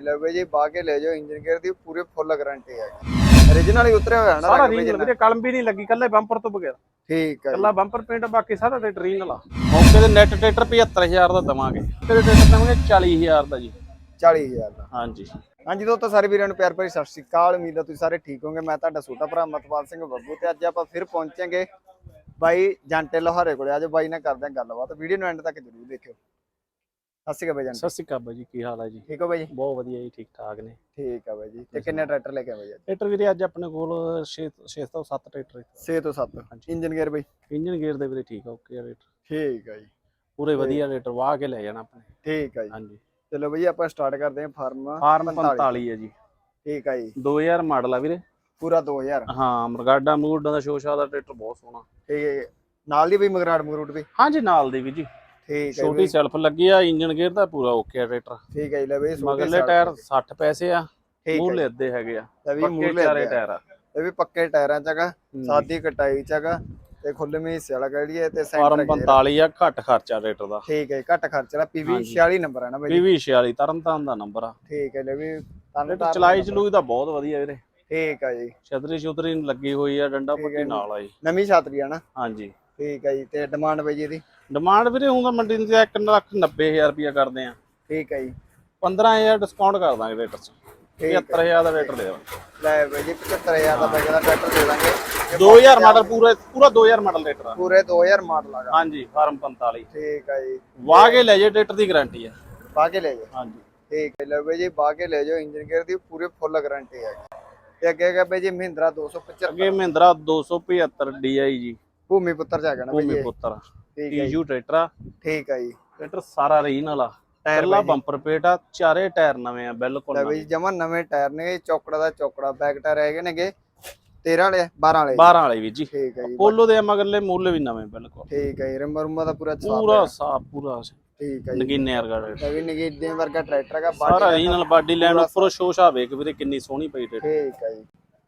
ਲੈ ਬਈ ਜੀ ਕੇ ਲੈ ਜਾਓ ਇੰਜਨ ਗੇਅਰ ਦੀ ਪੂਰੇ ਫੁੱਲ ਗਾਰੰਟੀ ਹੈ। Origignal ਹੀ ਉਤਰਿਆ ਹੋਇਆ ਨਾ ਸਾਰਾ ਰੰਗ ਰੀਜਨਲ। ਵੀਰੇ ਕਲਮ ਵੀ ਨਹੀਂ ਲੱਗੀ ਕੱਲੇ ਬੰਪਰ ਤੋਂ ਬਗੈਰ। ਠੀਕ ਹੈ। ਕੱਲਾ ਬੰਪਰ ਪੇਂਟ ਬਾਕੀ ਸਾਰਾ ਟਰੈਕਟਰ ਰੀਜਨਲ ਆ। ਮੌਕੇ ਦੇ ਨੈਟ ਟਰੈਕਟਰ 75000 ਦਾ ਦਵਾਂਗੇ। ਤੇਰੇ ਟਰੈਕਟਰ ਦਵਾਂਗੇ 40000 ਦਾ ਜੀ। 40000 ਦਾ। ਹਾਂਜੀ। ਹਾਂਜੀ ਦੋਸਤੋ ਸਾਰੇ ਵੀਰਾਂ ਨੂੰ ਪਿਆਰ ਭਰੀ ਸਤਿ ਸ਼੍ਰੀ ਅਕਾਲ। ਉਮੀਦ ਹੈ ਤੁਸੀਂ ਸਾਰੇ ਠੀਕ ਹੋਵੋਗੇ। ਮੈਂ ਤੁਹਾਡਾ ਛੋਟਾ ਭਰਾ ਮਤਪਾਲ ਸਿੰਘ ਬੱਬੂ ਤੇ ਅੱਜ ਆਪਾਂ ਫਿਰ ਪਹੁੰਚਾਂਗੇ ਬਾਈ ਜਾਂਟੇ ਲੋਹਾਰੇ ਕੋਲੇ। ਅੱਜ ਬਾਈ ਨਾਲ ਕਰਦੇ ਹਾਂ ਗੱਲਬਾਤ। ਵੀਡੀਓ ਨੂੰ ਐਂਡ ਤੱਕ ਜਰੂਰ ਦੇਖਿਓ। ਸਤਿ ਸ਼੍ਰੀ ਅਕਾਲ ਬਾਈ ਸਤਿ ਸ਼੍ਰੀ ਅਕਾਲ ਬਾਈ ਜੀ ਕੀ ਹਾਲ ਹੈ ਜੀ? ਠੀਕ ਹੋ ਬਾਈ ਜੀ? ਬਹੁਤ ਵਧੀਆ ਜੀ ਠੀਕ ਠਾਕ ਨੇ। ਠੀਕ ਆ ਬਾਈ ਜੀ। ਤੇ ਕਿੰਨੇ ਟਰੈਕਟਰ ਲੈ ਕੇ ਆਏ ਬਾਈ ਅੱਜ? ਟਰੈਕਟਰ ਵੀਰੇ ਅੱਜ ਆਪਣੇ ਕੋਲ 6 6 ਤੋਂ 7 ਟਰੈਕਟਰ 6 ਤੋਂ 7 ਇੰਜਨ ਗੇਅਰ ਬਾਈ? ਇੰਜਨ ਗੇਅਰ ਦੇ ਵੀਰੇ ਠੀਕ ਆ ਓਕੇ ਟਰੈਕਟਰ ਠੀਕ ਆ ਜੀ। ਪੂਰੇ ਵਧੀਆ ਟਰੈਕਟਰ ਵਾਹ ਕੇ ਲੈ ਜਾਣਾ ਆਪਣੇ। ਠੀਕ ਆ ਜੀ। ਹਾਂਜੀ। ਚਲੋ ਬਾਈ ਆਪਾਂ ਸਟਾਰਟ ਕਰਦੇ ਹਾਂ ਫਾਰਮ ਫਾਰਮ 45 ਹੈ ਜੀ। ਠੀਕ ਆ ਜੀ। 2000 ਮਾਡਲ ਆ ਵੀਰੇ। ਪੂਰਾ 2000 ਹਾਂ ਮਰਗਾਡਾ ਮੂਡਾਂ ਦਾ ਸ਼ੋਸ਼ਾ ਦਾ ਟਰੈਕਟਰ ਬਹੁਤ ਸੋਹਣਾ। ਠੀਕ ਹੈ ਜੀ। ਨਾਲ ਦੀ ਬਈ ਮਗਰਾੜ ਮਗਰੂਟ ਵੀ? ਹਾਂਜੀ ਨਾਲ ਦੀ ਵੀ ਜੀ। ਠੀਕ ਹੈ ਛੋਟੀ ਸੈਲਫ ਲੱਗੀ ਆ ਇੰਜਨ ਗੇਅਰ ਦਾ ਪੂਰਾ ਓਕੇ ਆ ਟਰੈਕਟਰ। ਠੀਕ ਹੈ ਜੀ ਲੈ ਬਈ ਮਗਰਲੇ ਟਾਇਰ ਦੇ। 60 ਪੈਸੇ ਆ ਮੂਹਰਲੇ ਅੱਧੇ ਹੈਗੇ ਆ। ਲੈ ਵੀ ਪੱਕੇ ਮੂਰਲੇ ਚਾਰੇ ਟਾਇਰ ਆ। ਇਹ ਵੀ ਪੱਕੇ ਟਾਇਰਾਂ ਚ ਹੈਗਾ ਸਾਦੀ ਕਟਾਈ ਚ ਹੈਗਾ ਤੇ ਖੁੱਲਵੇਂ ਹਿੱਸੇ ਵਾਲਾ ਕਹਿ ਹੈ ਤੇ ਸੈਂਟਰ 45 ਆ। ਘੱਟ ਖਰਚਾ ਟਰੈਕਟਰ ਦਾ। ਠੀਕ ਹੈ ਘੱਟ ਖਰਚ ਵਾਲਾ ਪੀਵੀ ਹਾਂਜੀ। 46 ਨੰਬਰ ਹੈ ਨਾ ਬਾਈ? PV 46 ਤਰਨਤਾਰਨ ਦਾ ਨੰਬਰ ਆ। ਠੀਕ ਹੈ ਲੈ ਵੀ ਟਰੈਕਟਰ ਚਲਾਈ ਚਲੂਈ ਦਾ ਬਹੁਤ ਵਧੀਆ ਵੀਰੇ। ਠੀਕ ਹੈ ਜੀ। ਛਤਰੀ ਛੁਤਰੀ ਲੱਗੀ ਹੋਈ ਆ ਡੰਡਾ ਪੱਟੀ ਨਾਲ ਆ ਜੀ। ਨਵੀਂ ਛਾਤਰੀ ਹੈ ਨਾ। ਹਾਂਜੀ। ਠੀਕ ਹੈ ਜੀ ਤੇ ਡਿਮਾਂਡ ਬਾਈ ਜੀ ਇਹਦੀ? ਡਿਮਾਂਡ ਵੀਰੇ ਹੁਣ ਤਾਂ ਮੰਡੀ ਦੇ 1 ਲੱਖ 90000 ਰੁਪਇਆ ਕਰਦੇ ਆ। ਠੀਕ ਹੈ ਜੀ। 15000 ਡਿਸਕਾਊਂਟ ਕਰ ਦਾਂਗੇ ਟਰੈਕਟਰ 'ਚ ਠੀਕ ਹੈ 75000 ਦਾ ਟਰੈਕਟਰ ਦੇ ਦਾਂਗੇ। ਲੈ ਬਾਈ ਜੀ 75000 ਦਾ ਪੈਗਾ ਦਾ ਟਰੈਕਟਰ ਦੇ ਦਾਂਗੇ। ਇਹ 2000 ਮਾਡਲ ਪੂਰਾ ਪੂਰਾ 2000 ਮਾਡਲ ਟਰੈਕਟਰ ਆ। ਪੂਰੇ 2000 ਮਾਡਲ ਹੈਗਾ ਹਾਂਜੀ ਫਾਰਮ 45 ਠੀਕ ਹੈ ਜੀ। ਵਾਹ ਕੇ ਲੈ ਜੇ ਟਰੈਕਟਰ ਦੀ ਗਾਰੰਟੀ ਆ। ਪਾ ਕੇ ਲੈ ਜਾਓ। ਹਾਂਜੀ। ਠੀਕ ਹੈ ਲੈ ਬਾਈ ਜੀ ਕੇ ਲੈ ਜਾਓ। ਇੰਜਨ ਗੇਅਰ ਦੀ ਪੂਰੇ ਫੁੱਲ ਗਾਰੰਟੀ ਹੈ ਤੇ ਅੱਗੇ ਬਾਈ ਜੀ ਮਹਿੰਦਰਾ 275 ਅੱਗੇ ਮਹਿੰਦਰਾ 275 DI ਜੀ ਭੂਮੀ ਪੁੱਤਰ ਚ ਹੈਗਾ ਨਾ ਬਾਈ ਭੂਮੀ ਇਹ। ਪੁੱਤਰ। ਠੀਕ ਹੈ ਟੀਯੂ ਟਰੈਕਟਰ ਆ। ਠੀਕ ਹੈ ਜੀ। ਟਰੈਕਟਰ ਸਾਰਾ ਰੀਜਨਲ ਆ ਟਾਇਰ ਪਹਿਲਾ ਬਾਈ ਜੀ। ਬੰਪਰ ਪੇਟ ਆ ਚਾਰੇ ਟਾਇਰ ਨਵੇਂ ਆ ਬਿਲਕੁਲ ਬਈ ਜਮਾ ਨਵੇਂ ਟਾਇਰ ਨੇ ਚੌਕੜਾ ਦਾ ਚੌਕੜਾ ਬੈਕ ਟਾਇਰ ਹੈਗੇ ਨੇਗੇ 13 ਵਾਲੇ 12 ਵਾਲੇ 12 ਵਾਲੇ ਵੀ ਜੀ। ਠੀਕ ਹੈ ਜੀ। ਪੋਲੋ ਦੇ ਮਗਰਲੇ ਮੁੱਲ ਵੀ ਨਵੇਂ ਬਿਲਕੁਲ। ਠੀਕ ਹੈ ਰੰਬਾ ਰੁੰਬਾ ਦਾ ਪੂਰਾ ਸਾਫ਼ ਪੂਰਾ ਸਾਫ਼ ਪੂਰਾ ਠੀਕ ਹੈ ਜੀ। ਨਗੀਨੇ ਵਰਗਾ ਟਰੈਕਟਰ। ਵੀ ਨਗੀਨੇ ਵਰਗਾ ਟਰੈਕਟਰ ਹੈਗਾ ਸਾਰਾ ਬਾਡੀ ਰੀਜਨਲ ਬਾਡੀ ਲਾਈਨ ਉੱਪਰੋਂ ਸ਼ੋਸ਼ਾ ਵੇਖ ਵੀਰੇ ਕਿੰਨੀ ਸੋਹਣੀ ਪਈ ਟਰੈਕਟਰ। ਠੀਕ ਹੈ ਜੀ।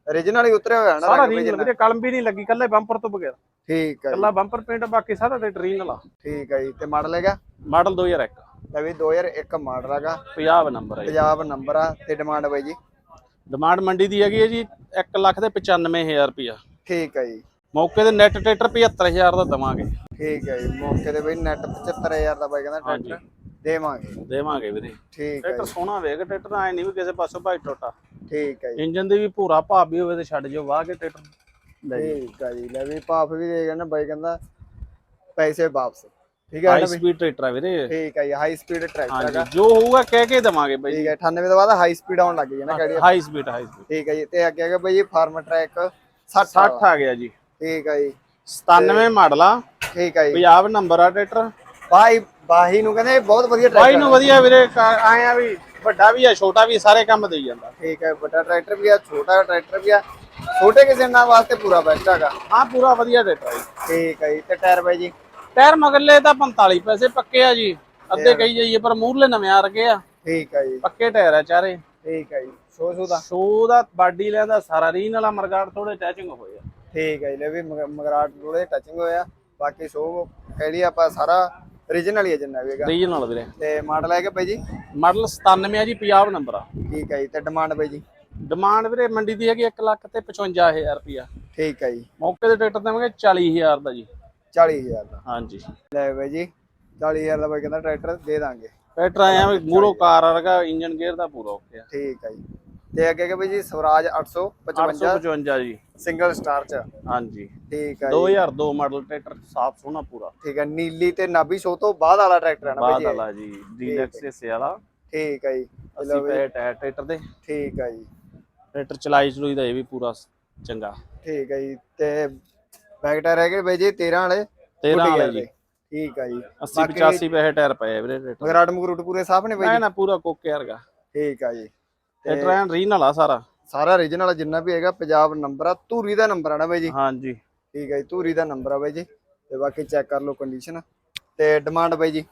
Origignal ਹੀ ਉਤਰਿਆ ਹੋਇਆ ਨਾ ਸਾਰਾ ਰੰਗ। ਵੀਰੇ ਕਲਮ ਵੀ ਨਹੀਂ ਲੱਗੀ ਕੱਲੇ ਬੰਪਰ ਤੋਂ ਬਗੈਰ। ਠੀਕ ਹੈ ਜੀ। ਕੱਲਾ ਬੰਪਰ ਪੇਂਟ ਬਾਕੀ ਸਾਰਾ ਟਰੈਕਟਰ ਰੀਜਨਲ ਆ। ਠੀਕ ਹੈ ਜੀ ਤੇ ਮਾਡਲ ਹੈਗਾ? ਮਾਡਲ 2001 ਲੈ ਵੀ 2001 ਮਾਡਲ ਹੈਗਾ। 50 ਨੰਬਰ ਹੈ ਪੰਜਾਬ ਨੰਬਰ ਆ ਤੇ ਡਿਮਾਂਡ ਬਾਈ ਜੀ? ਡਿਮਾਂਡ ਮੰਡੀ ਦੀ ਹੈਗੀ ਹੈ ਜੀ 1 ਲੱਖ ਤੇ 95000 ਰੁਪਇਆ ਠੀਕ ਹੈ ਜੀ। ਮੌਕੇ ਤੇ ਨੈਟ ਟਰੈਕਟਰ 75000 ਦਾ ਦਵਾਂਗੇ। ਠੀਕ ਹੈ ਜੀ ਮੌਕੇ ਤੇ ਬਈ ਨੈਟ 75000 ਦਾ ਬਾਈ ਕਹਿੰਦਾ। ਟਰੈਕਟਰ ਦੇਵਾਂਗੇ। ਦੇਵਾਂਗੇ ਵੀਰੇ। ਠੀਕ ਹੈ ਟਰੈਕਟਰ ਸੋਹਣਾ ਵੇਖ ਟਰੈਕਟਰ ਐ ਨਹੀਂ ਵੀ ਕਿਸੇ ਪਾਸੋਂ ਭਾਈ ਟੋਟਾ। ਠੀਕ ਹੈ ਜੀ। ਇੰਜਨ ਦੇ ਵੀ ਭੂਰਾ ਭਾਬ ਵੀ ਹੋਵੇ ਤੇ ਛੱਡ ਜਾਓ ਵਾਹ ਕੇ ਟਰੈਕਟਰ ਲੈ ਜੀ ਠੀਕ ਆ ਜੀ ਲੈ ਵੀ ਭਾਫ ਵੀ ਦੇ ਨਾ ਬਾਈ ਕਹਿੰਦਾ ਪੈਸੇ ਵਾਪਸ। ਠੀਕ ਹੈ ਹਾਈ ਬਈ ਸਪੀਡ ਟਰੈਕਟਰ ਆ ਵੀਰੇ। ਠੀਕ ਆ ਜੀ ਹਾਈ ਸਪੀਡ ਟਰੈਕਟਰ ਹੈਗਾ। ਜੋ ਹੋਊਗਾ ਕਹਿ ਕੇ ਦਵਾਂਗੇ ਬਾਈ ਠੀਕ ਹੈ 98 ਤੋਂ ਬਾਅਦ ਹਾਈ ਸਪੀਡ ਆਉਣ ਲੱਗ ਗਈ ਹੈ ਨਾ ਗਾੜੀ। ਹਾਈ ਸਪੀਡ ਹਾਈ ਸਪੀਡ ਠੀਕ ਹੈ ਜੀ ਤੇ ਅੱਗੇ ਹੈਗਾ ਬਾਈ ਜੀ ਫਾਰਮ ਟਰੈਕ 60 60 ਆ ਗਿਆ ਜੀ। ਠੀਕ ਆ ਜੀ। 97 ਮਾਡਲ ਆ। ਠੀਕ ਆ ਜੀ। ਪੰਜਾਬ ਨੰਬਰ ਆ ਟਰੈਕਟਰ। ਬਾਈ ਬਾਹੀ ਨੂੰ ਕਹਿੰਦੇ ਬਹੁਤ ਵਧੀਆ ਬਾਈ ਟਰੈਕਟਰ ਨੂੰ ਵਧੀਆ ਵੀਰੇ ਆਏ ਆ ਵੀ ਵੱਡਾ ਵੀ ਆ ਛੋਟਾ ਵੀ ਸਾਰੇ ਕੰਮ ਦੇਈ ਜਾਂਦਾ। ਠੀਕ ਹੈ ਵੱਡਾ ਟਰੈਕਟਰ ਵੀ ਆ ਛੋਟਾ ਟਰੈਕਟਰ ਵੀ ਆ। ਛੋਟੇ ਕਿਸੇ ਨਾਲ ਵਾਸਤੇ ਪੂਰਾ ਬੈਸਟ ਹੈਗਾ। ਹਾਂ ਪੂਰਾ ਵਧੀਆ ਟਰੈਕਟਰ ਜੀ। ਠੀਕ ਹੈ ਜੀ ਤੇ ਟਾਇਰ ਬਾਈ ਜੀ? ਟਾਇਰ ਮਗਰਲੇ ਤਾਂ 45 ਪੈਸੇ ਪੱਕੇ ਆ ਜੀ। ਅੱਧੇ ਕਹੀ ਜਾਈਏ ਪਰ ਮੂਰਲੇ ਨਵੇਂ ਆ ਰਗੇ ਆ। ਠੀਕ ਹੈ ਜੀ। ਪੱਕੇ ਟਾਇਰ ਆ ਚਾਰੇ। ਠੀਕ ਹੈ ਜੀ ਸੋ ਸੋ ਦਾ। ਸ਼ੋ ਦਾ ਬਾਡੀ ਲੈਂਦਾ ਸਾਰਾ ਰੀਨ ਵਾਲਾ ਮਰਗਾੜ ਥੋੜੇ ਟੈਚਿੰਗ ਹੋਏ ਆ। ਠੀਕ ਹੈ ਜੀ ਲੈ ਵੀ ਮਗ- ਮਗਰਾਟ ਥੋੜੇ ਟੱਚਿੰਗ ਹੋਇਆ ਬਾਕੀ ਸੋ ਕਿਹੜੀ ਆਪਾਂ ਸਾਰਾ origignal ਹੀ ਹੈ ਜਿੰਨਾ ਵੀ ਹੈਗਾ। ਰੀਜਨਲ ਵੀਰੇ। ਤੇ ਮਾਡਲ ਹੈਗਾ ਬਾਈ ਜੀ? ਮਾਡਲ 97 ਆ ਜੀ ਪੰਜਾਬ ਨੰਬਰ ਆ। ਠੀਕ ਹੈ ਜੀ ਤੇ ਡਿਮਾਂਡ ਬਾਈ ਜੀ? ਡਿਮਾਂਡ ਵੀਰੇ ਮੰਡੀ ਦੀ ਹੈਗੀ 1 ਲੱਖ ਤੇ 55000 ਰੁਪਿਆ ਠੀਕ ਹੈ ਜੀ। ਮੌਕੇ ਤੇ ਟਰੈਕਟਰ ਦੇਵਾਂਗੇ 40000 ਦਾ ਜੀ। 40000 ਦਾ। ਹਾਂਜੀ। ਲੈ ਬਾਈ ਜੀ 40000 ਦਾ ਬਾਈ ਕਹਿੰਦਾ ਟਰੈਕਟਰ ਦੇ ਦਾਂਗੇ। ਟਰੈਕਟਰ ਆਇਆ ਮੂਰੋ ਕਾਰ ਵਰਗਾ ਇੰਜਨ ਗੇਅਰ ਦਾ ਪੂਰਾ ਓਕੇ ਆ। ਠੀਕ ਹੈ ਜੀ। ਤੇ ਅੱਗੇ ਹੈਗਾ ਬਾਈ ਜੀ ਸਵਰਾਜ 855 855 ਜੀ। ਸਿੰਗਲ ਸਟਾਰ ਚ। ਹਾਂਜੀ। ਠੀਕ ਹੈ ਜੀ। 2002 ਮਾਡਲ ਟਰੈਕਟਰ ਸਾਫ਼ ਸੋਹਣਾ ਪੂਰਾ। ਠੀਕ ਹੈ ਨੀਲੀ ਤੇ ਨਾਭੀ ਸ਼ੋ ਤੋਂ ਬਾਅਦ ਵਾਲਾ ਟਰੈਕਟਰ ਹੈ ਨਾ ਇਹ? ਵਾਲਾ ਜੀ ਡੀਲੈਕਸ ਹਿੱਸੇ ਵਾਲਾ। ਠੀਕ ਹੈ ਜੀ। 80 ਪੈਸੇ ਟਾਇਰ ਟਰੈਕਟਰ ਦੇ। ਠੀਕ ਹੈ ਜੀ। ਟਰੈਕਟਰ ਚਲਾਈ ਚਲੂਈ ਦਾ ਇਹ ਵੀ ਪੂਰਾ ਚੰਗਾ। ਠੀਕ ਹੈ ਜੀ। ਤੇ ਬੈਕ ਟਾਇਰ ਹੈਗੇ ਬਾਈ ਜੀ 13 ਵਾਲੇ। 13 ਫੁੱਟ ਵਾਲੇ ਜੀ। ਠੀਕ ਹੈ ਜੀ। 80 85 ਪੈਸੇ ਟਾਇਰ ਪਏ ਆ ਵੀਰੇ ਟਰੈਕਟਰ ਮਗਰਾਟ ਮਗਰੂਟ ਪੂਰੇ ਸਾਫ਼ ਨੇ ਬਾਈ ਜੀ? ਨਾ ਪੂਰਾ ਕੋਕੇ ਵਰਗਾ। ਠੀਕ ਹੈ ਜੀ। ਟਰੈਕਟਰ ਐਨ ਰੀਨ ਵਾਲਾ ਸਾਰਾ। ਸਾਰਾ origignal ਜਿੰਨਾ ਵੀ ਹੈਗਾ ਪੰਜਾਬ ਨੰਬਰ ਆ ਧੂਰੀ ਦਾ ਨੰਬਰ ਆ ਨਾ ਬਾਈ ਜੀ? ਹਾਂਜੀ। ਠੀਕ ਹੈ ਜੀ ਧੂਰੀ ਦਾ ਨੰਬਰ ਆ ਬਾਈ ਜੀ। ਤੇ ਬਾਕੀ ਚੈੱਕ ਕਰ ਲਓ ਕੰਡੀਸ਼ਨ ਤੇ ਡਿਮਾਂਡ ਬਾਈ ਜੀ?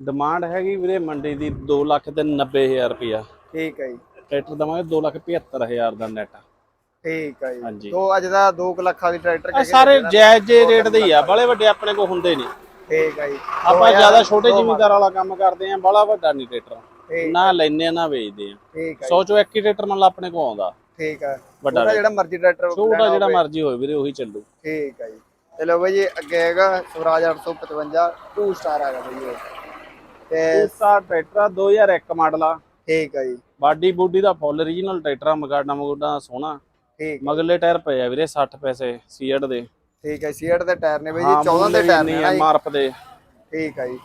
ਡਿਮਾਂਡ ਹੈਗੀ ਵੀਰੇ ਮੰਡੀ ਦੀ 2 ਲੱਖ ਤੇ 90000 ਰੁਪਿਆ ਠੀਕ ਹੈ ਜੀ। ਟਰੈਕਟਰ ਦਵਾਂਗੇ 2 ਲੱਖ 75000 ਦਾ ਨੈਟ ਠੀਕ ਹੈ ਜੀ। ਤੋਂ ਅੱਜ ਦਾ 2 ਲੱਖ ਵਾਲੀ ਟਰੈਕਟਰ ਆ ਸਾਰੇ ਜਾਇਜ਼ ਜੇ ਰੇਟ ਦੇ ਹੀ ਆ ਬੜੇ ਵੱਡੇ ਆਪਣੇ ਕੋਲ ਹੁੰਦੇ ਨਹੀਂ। ਠੀਕ ਹੈ ਜੀ। ਆਪਾਂ ਜ਼ਿਆਦਾ ਛੋਟੇ ਜ਼ਿਮੀਂਦਾਰ ਵਾਲਾ ਕੰਮ ਕਰਦੇ ਆ ਬੜਾ ਵੱਡਾ ਨਹੀਂ ਟਰੈਕਟਰ। ਠੀਕ ਨਾ ਲੈਨੇ ਆ ਨਾ ਵੇਚਦੇ ਆ। ਠੀਕ ਹੈ 100 ਚੋਂ ਇੱਕ ਹੀ ਟਰੈਕਟਰ ਮੰਨ ਲਾ ਆਪਣੇ ਕੋਲ ਆਉਂਦਾ। ਠੀਕ ਹੈ ਵੱਡਾ ਜਿਹੜਾ ਮਰਜ਼ੀ ਟਰੈਕਟਰ ਛੋਟਾ ਜਿਹੜਾ ਮਰਜ਼ੀ ਹੋਵੇ ਵੀਰੇ ਉਹੀ ਚੱਲੂ। ਠੀਕ ਹੈ ਜੀ। ਚਲੋ ਬਾਈ ਜੀ ਅੱਗੇ ਹੈਗਾ ਸਵਰਾਜ 855 2 ਸਟਾਰ ਹੈਗਾ ਬਾਈ ਇਹ। ਤੇ ਉਸਾ ਟਰੈਕਟਰ ਆ 2001 ਮਾਡਲ ਆ। ਠੀਕ ਹੈ ਜੀ। ਬਾਡੀ ਬੂਡੀ ਦਾ ਫੁੱਲ origignal ਟਰੈਕਟਰ ਆ ਮਗਾਡਾ ਮਗੂਡਾ ਸੋਹਣਾ। ਠੀਕ ਮਗਲੇ ਟਾਇਰ ਪਏ ਆ ਵੀਰੇ 60 ਪੈਸੇ ਸੀਐਟ ਦੇ। ਠੀਕ ਹੈ ਸੀਟ ਦੇ ਟਾਇਰ ਨੇ ਬਾਈ ਜੀ 14 ਮੁੱਲ ਦੇ ਟਾਇਰ ਨੇ ਆ ਨਾ ਜੀ। ਦੇ। ਠੀਕ ਹੈ ਜੀ।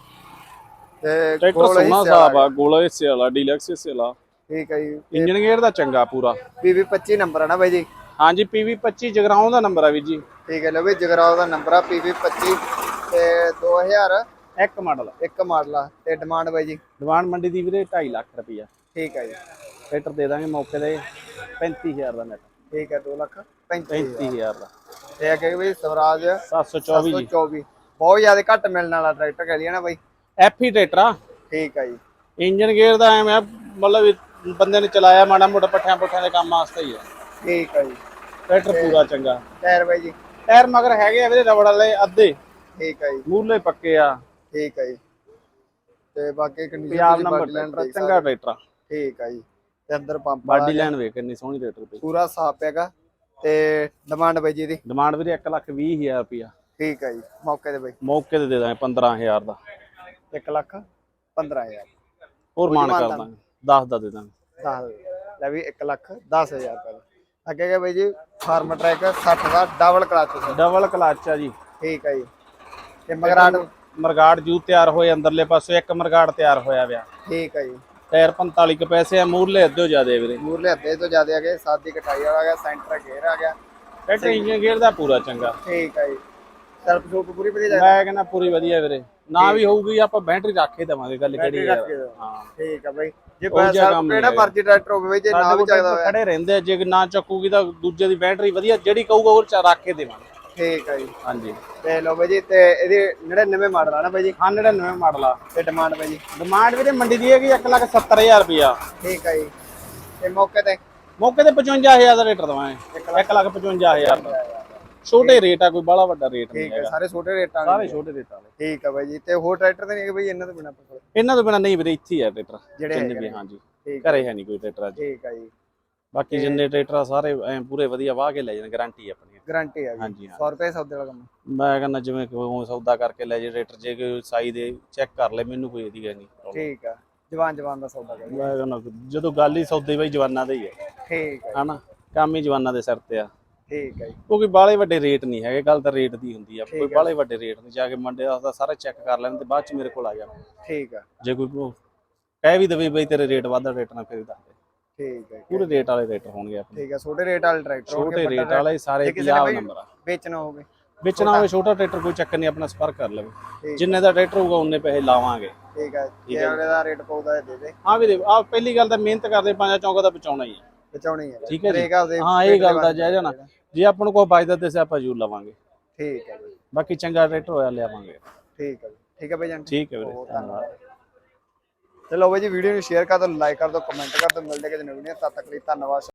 ਤੇ ਟਰੈਕਟਰ ਕੋਲ ਸੋਹਣਾ ਹਿੱਸੇ ਵਾਲਾ ਆ ਗੋਲਾ ਹਿੱਸੇ ਵਾਲਾ ਡੀਲਕਸ ਹਿੱਸੇ ਵਾਲਾ ਠੀਕ ਹੈ ਜੀ। ਇੰਜਨ ਗੇਅਰ ਦਾ ਚੰਗਾ ਪੂਰਾ। ਪੀਵੀ 25 ਨੰਬਰ ਹੈ ਨਾ ਬਾਈ ਜੀ? ਹਾਂਜੀ ਪੀਵੀ 25 ਜਗਰਾਉਂ ਦਾ ਨੰਬਰ ਆ ਵੀਰ ਜੀ। ਠੀਕ ਹੈ ਲੋ ਵੀ ਜਗਰਾਓ ਦਾ ਨੰਬਰ ਆ ਪੀਵੀ 25 ਤੇ 2000 ਇੱਕ ਮਾਡਲ ਇੱਕ ਮਾਡਲ ਆ। ਤੇ ਡਿਮਾਂਡ ਬਾਈ ਜੀ? ਦੀਵਾਨ ਮੰਡੀ ਦੀ ਵੀਰੇ 2.5 ਲੱਖ ਰੁਪਈਆ। ਠੀਕ ਹੈ ਜੀ। ਟਰੈਕਟਰ ਦੇ ਦਾਂਗੇ ਮੌਕੇ ਤੇ 35000 ਦਾ ਨੈਟ ਠੀਕ ਹੈ 2 ਲੱਖ 35 35000 ਦਾ। ਤੇ ਅੱਗੇ ਬਈ ਸਵਰਾਜ 724 ਜੀ। 724 ਬਹੁਤ ਜ਼ਿਆਦਾ ਘੱਟ ਮਿਲਣ ਵਾਲਾ ਟਰੈਕਟਰ ਕਹਿ ਲਈਏ ਨਾ ਬਾਈ। ਐਫੀ ਟਰੈਕਟਰ ਆ। ਠੀਕ ਹੈ ਜੀ। ਇੰਜਨ ਗੇਅਰ ਦਾ ਐਵੇਂ ਆ, ਮਤਲਬ ਬੰਦੇ ਨੇ ਚਲਾਇਆ ਮਾੜਾ ਮੋਟਾ ਪੱਠਿਆਂ ਪੁੱਠਿਆਂ ਦੇ ਕੰਮ ਵਾਸਤੇ ਹੀ ਆ। ਠੀਕ ਹੈ ਜੀ। ਟਰੈਕਟਰ ਪੂਰਾ ਚੰਗਾ। ਟਾਇਰ ਬਾਈ ਜੀ? ਟਾਇਰ ਮਗਰ ਹੈਗੇ ਆ ਵੀਰੇ ਰਬੜ ਵਾਲੇ ਅੱਧੇ। ਠੀਕ ਹੈ ਜੀ। ਮੂਰਲੇ ਪੱਕੇ ਆ। ਠੀਕ ਹੈ ਜੀ। ਤੇ ਬਾਕੀ ਕੰਡੀਸ਼ਨ ਪੰਜਾਬ ਨੰਬਰ ਟਰੈਕਟਰ ਚੰਗਾ ਟਰੈਕਟਰ ਠੀਕ ਹੈ ਜੀ। ਤੇ ਅੰਦਰ ਪੰਪ ਬਾਡੀ ਲਾਈਨ ਵੇਖ ਕਿੰਨੀ ਸੋਹਣੀ ਟਰੈਕਟਰ ਦੀ ਪੂਰਾ ਸਾਫ਼ ਹੈਗਾ। ਤੇ ਡਿਮਾਂਡ ਬਾਈ ਜੀ ਦੀ। ਡਿਮਾਂਡ ਵੀਰੇ 1 ਲੱਖ 20000 ਰੁਪਿਆ ਠੀਕ ਹੈ ਜੀ। ਮੌਕੇ ਤੇ ਬਾਈ। ਮੌਕੇ ਤੇ ਦੇ ਦਾਂਗੇ 15000 ਦਾ। 1 ਲੱਖ 15000 ਹੋਰ ਮਾਨ ਕਰ ਦਾਂਗੇ 10 ਦਾ ਦੇ ਦਾਂਗੇ। ਦਸ ਲੈ ਵੀ 1 ਲੱਖ 10000 ਰੁਪਏ ਦਾ। ਅੱਗੇ ਗਿਆ ਬਾਈ ਜੀ ਫਾਰਮ ਟਰੈਕ 60 ਦਾ ਡਬਲ ਕਲਚ ਸੀ ਡਬਲ ਕਲਚ ਆ ਜੀ। ਠੀਕ ਹੈ ਜੀ। ਤੇ ਮਗਰਾਟ ਮਰਗਾੜ ਜੂ ਤਿਆਰ ਹੋਏ ਅੰਦਰਲੇ ਪਾਸੇ ਇੱਕ ਮਰਗਾੜ ਤਿਆਰ ਹੋਇਆ ਵਿਆ। ਠੀਕ ਹੈ ਜੀ। ਟਾਇਰ 45 ਕ ਪੈਸੇ ਆ ਮੂਰਲੇ ਅੱਧੇ ਜਿਆਦੇ ਵੀਰੇ। ਮੂਰਲੇ ਅੱਧੇ ਤੋਂ ਜ਼ਿਆਦਾ ਆ ਗਏ ਸਾਦੀ ਕਟਾਈ ਵਾਲਾ ਆ ਗਿਆ ਸੈਂਟਰ ਗੇਅਰ ਆ ਗਿਆ। ਟਰੈਕਟਰ ਇੰਜਨ ਗੇਅਰ ਦਾ ਪੂਰਾ ਚੰਗਾ। ਠੀਕ ਹੈ ਜੀ। ਸੈਲਫ ਸ਼ੂਟ ਪੂਰੀ ਵਧੀਆ ਜਾ ਮੈਂ ਕਹਿੰਦਾ ਪੂਰੀ ਵਧੀਆ ਵੀਰੇ। ਨਾ ਵੀ ਹੋਊਗੀ ਆਪਾਂ ਬੈਟਰੀ ਰੱਖ ਹੀ ਦੇਵਾਂਗੇ ਗੱਲ ਕਿਹੜੀ ਰੱਖ ਹੈ ਕੇ ਦਿਓ। ਹਾਂ। ਠੀਕ ਹੈ ਬਾਈ। ਜੇ ਉਹ ਜਿਹਾ ਸੈਲਫ ਕੰਮ ਕਿਹੜਾ ਨਹੀਂ ਮਰਜ਼ੀ ਟਰੈਕਟਰ ਹੋਵੇ ਬਾਈ ਜੇ ਨਾ ਸਾਡੇ ਵੀ ਕੋਲ ਚੱਕਦਾ ਟਰੈਕਟਰ ਹੋਇਆ। ਖੜੇ ਰਹਿੰਦੇ ਆ, ਜੇ ਨਾ ਚੱਕੂਗੀ ਤਾਂ ਦੂਜੇ ਦੀ ਬੈਟਰੀ ਵਧੀਆ ਜਿਹੜੀ ਕਹੂਗਾ ਉਹ ਚ ਰੱਖ ਕੇ ਦੇਵਾਂਗੇ। ਠੀਕ ਹੈ ਜੀ। ਹਾਂਜੀ। ਤੇ ਲਓ ਬਾਈ ਜੀ ਤੇ ਇਹਦੇ 99 ਮਾਡਲ ਆ ਨਾ ਬਾਈ ਜੀ? 99 ਮਾਡਲ ਆ। ਤੇ ਡਿਮਾਂਡ ਬਾਈ ਜੀ? ਡਿਮਾਂਡ ਵੀਰੇ ਮੰਡੀ ਦੀ ਹੈਗੀ 170000 ਰੁਪਿਆ ਠੀਕ ਹੈ ਜੀ। ਤੇ ਮੌਕੇ ਤੇ? ਮੌਕੇ ਤੇ 55000 ਦਾ ਰੇਟ ਦਵਾਂਗੇ। 155000 ਦਾ। ਛੋਟੇ ਰੇਟ ਆ ਕੋਈ ਬਾਹਲਾ ਵੱਡਾ ਰੇਟ ਨਹੀਂ ਠੀਕ ਹੈ ਹੈਗਾ। ਸਾਰੇ ਛੋਟੇ ਰੇਟਾਂ ਸਾਰੇ ਦੇ ਛੋਟੇ ਰੇਟ ਵਾਲੇ। ਠੀਕ ਹੈ ਬਾਈ ਜੀ ਤੇ ਹੋਰ ਟਰੈਕਟਰ ਤੇ ਨਹੀਂ ਹੈਗੇ ਬਾਈ ਇਹਨਾਂ ਤੋਂ ਬਿਨਾ ਪੁੱਛੋ ਇਹਨਾਂ ਤੋਂ ਬਿਨਾ ਨਹੀਂ ਵੀਰੇ ਇੱਥੇ ਹੀ ਆ ਟਰੈਕਟਰ। ਜਿਹੜੇ ਜਿੰਨੇ ਹੈਗੇ ਵੀ ਨੇ। ਹਾਂਜੀ ਠੀਕ ਘਰੇ ਹੈ ਨਹੀਂ ਕੋਈ ਟਰੈਕਟਰ ਅੱਜ। ਠੀਕ ਹੈ ਜੀ। ਬਾਕੀ ਜਿੰਨੇ ਟਰੈਕਟਰ ਆ ਸਾਰੇ ਐ ਪੂਰੇ ਵਧੀਆ ਵਾਹ ਕੇ ਲੈ ਜਾਣ ਗਾਰੰਟੀ ਆਪਣੀ। ਗਾਰੰਟੀ ਹੈ ਜੀ। ਹਾਂਜੀ ਹਾਂ। 100 ਰੁਪਏ ਸੌਦੇ ਵਾਲਾ ਕੰਮ ਮੈਂ ਕਹਿੰਦਾ ਜਿਵੇਂ ਕੋਈ ਸੌਦਾ ਕਰਕੇ ਲੈ ਜੇ ਟਰੈਕਟਰ ਜੇ ਕੋਈ ਸਾਈ ਦੇ ਚੈੱਕ ਕਰ ਲੈ ਮੈਨੂੰ ਕੋਈ ਇਹਦੀ ਗੱਲ ਨਹੀਂ problem। ਠੀਕ ਆ ਜਵਾਨ ਜਵਾਨ ਦਾ ਸੌਦਾ ਕਰ ਮੈਂ ਕਹਿੰਦਾ ਜਦੋਂ ਗੱਲ ਹੀ ਸੌਦੇ ਬਈ ਜਵਾਨਾਂ ਦਾ ਹੀ ਹੈ ਠੀਕ ਹੈ ਹਨਾ ਕੰਮ ਹੀ ਜਵਾਨਾਂ ਦੇ ਸਿਰ ਤੇ ਆ। ਠੀਕ ਹੈ ਜੀ। ਕਿਉਂਕਿ ਬਾਲੇ ਵੱਡੇ ਰੇਟ ਨਹੀਂ ਹੈਗੇ ਗੱਲ ਤਾਂ ਰੇਟ ਦੀ ਹੁੰਦੀ ਆ। ਕੋਈ। ਬਾਲੇ ਵੱਡੇ ਰੇਟ ਨਹੀਂ ਜਾ ਕੇ ਮੰਡੇ ਦਾ ਸਾਰਾ ਚੈੱਕ ਕਰ ਲੈਣ ਤੇ ਬਾਅਦ ਚ ਮੇਰੇ ਕੋਲ ਆ ਜਾਣ। ਠੀਕ ਆ। ਜੇ ਕੋਈ ਕੋ- ਕਹਿ ਵੀ ਦੇਵੇ ਬਈ ਤੇਰੇ ਰੇਟ ਵਾਧਾ ਰੇਟ ਨਾਲ ਫਿਰ ਦੱਸ ਦੇ। ਠੀਕ ਹੈ ਪੂਰੇ ਰੇਟ ਵਾਲੇ ਰੇਟ ਹੋਣਗੇ ਆਪਣੇ। ਠੀਕ ਹੈ ਛੋਟੇ ਰੇਟ ਵਾਲੇ ਟਰੈਕਟਰ ਹੋਣਗੇ, ਛੋਟੇ ਰੇਟ ਵਾਲੇ ਸਾਰੇ ਜੇ ਕਿਸੇ ਨੇ 50 ਬਈ ਨੰਬਰ ਆ। ਵੇਚਣਾ ਹੋਵੇ। ਵੇਚਣਾ ਹੋਵੇ ਛੋਟਾ। ਟਰੈਕਟਰ ਕੋਈ ਚੱਕਰ ਨਹੀਂ ਆਪਣਾ ਸੰਪਰਕ ਕਰ ਲਵੇ। ਜਿੰਨੇ ਦਾ ਟਰੈਕਟਰ ਹੋਊਗਾ ਉਹਨੇ ਪੈਸੇ ਲਾਵਾਂਗੇ। ਠੀਕ ਹੈ ਜੇ। ਅਗਲੇ ਦਾ ਰੇਟ ਪਾਉਦਾ ਹੈ ਦੇ ਦੇ। ਹਾਂ ਵੀਰੇ ਆ ਪਹਿਲੀ ਗੱਲ ਤਾਂ ਮਿਹਨਤ ਕਰਦੇ ਪੰਜਾਂ ਚੌਂਕਾ ਦਾ ਬਚਾਉਣਾ ਹੀ ਹੈ ਬਚਾਉਣੀ ਹੈ ਠੀਕ ਹੈ ਜੀ। ਠੀਕ ਆ ਉਹਦੇ ਹਾਂ ਇਹ ਗੱਲ ਦਾ ਜਾਇਜ਼ ਆ। ਨਾ ਜੇ ਆਪਾਂ ਨੂੰ ਕੋਈ ਬਚਦਾ ਤੇ ਆਪਾਂ ਜ਼ਰੂਰ ਲਵਾਂਗੇ। ਠੀਕ ਹੈ ਬਾਕੀ ਚੰਗਾ ਟਰੈਕਟਰ ਹੋਇਆ ਲਿਆਵਾਂਗੇ। ਠੀਕ ਹੈ। ਠੀਕ ਹੈ ਬਈ ਜਾਨ। ਠੀਕ ਹੈ ਵੀਰੇ ਧੰਨਵਾਦ। ਚਲੋ ਬਾਈ ਜੀ ਵੀਡੀਓ ਨੂੰ ਸ਼ੇਅਰ ਕਰ ਦਿਓ ਲਾਈਕ ਕਰ ਦਿਓ ਕਮੈਂਟ ਕਰ ਦਿਓ। ਮਿਲਦੇ ਕਿਸੇ ਨਵੀਂ ਤਦ ਤੱਕ ਲਈ ਧੰਨਵਾਦ।